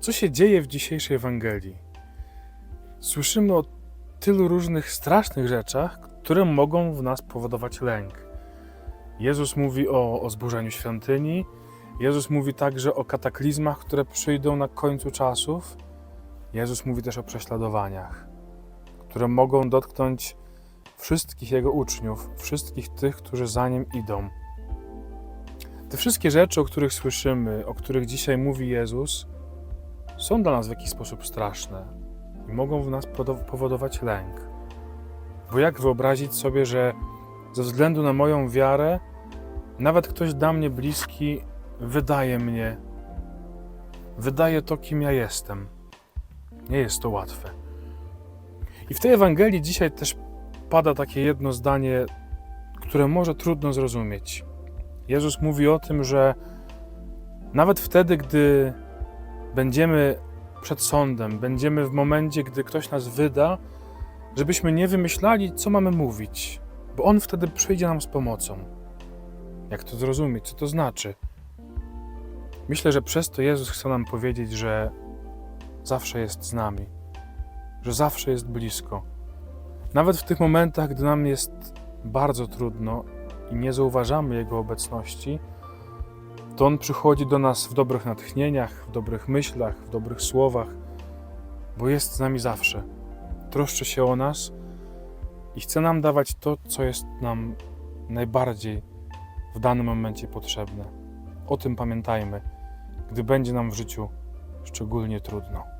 Co się dzieje w dzisiejszej Ewangelii? Słyszymy o tylu różnych strasznych rzeczach, które mogą w nas powodować lęk. Jezus mówi o, o zburzeniu świątyni, Jezus mówi także o kataklizmach, które przyjdą na końcu czasów. Jezus mówi też o prześladowaniach, które mogą dotknąć wszystkich Jego uczniów, wszystkich tych, którzy za Nim idą. Te wszystkie rzeczy, o których słyszymy, o których dzisiaj mówi Jezus, są dla nas w jakiś sposób straszne i mogą w nas powodować lęk. Bo jak wyobrazić sobie, że ze względu na moją wiarę, nawet ktoś dla mnie bliski wydaje mnie, wydaje to, kim ja jestem. Nie jest to łatwe. I w tej Ewangelii dzisiaj też pada takie jedno zdanie, które może trudno zrozumieć. Jezus mówi o tym, że nawet wtedy, gdy będziemy przed sądem, będziemy w momencie, gdy ktoś nas wyda, żebyśmy nie wymyślali, co mamy mówić, bo On wtedy przyjdzie nam z pomocą. Jak to zrozumieć? Co to znaczy? Myślę, że przez to Jezus chce nam powiedzieć, że zawsze jest z nami, że zawsze jest blisko. Nawet w tych momentach, gdy nam jest bardzo trudno i nie zauważamy Jego obecności, to On przychodzi do nas w dobrych natchnieniach, w dobrych myślach, w dobrych słowach, bo jest z nami zawsze. Troszczy się o nas i chce nam dawać to, co jest nam najbardziej w danym momencie potrzebne. O tym pamiętajmy, gdy będzie nam w życiu szczególnie trudno.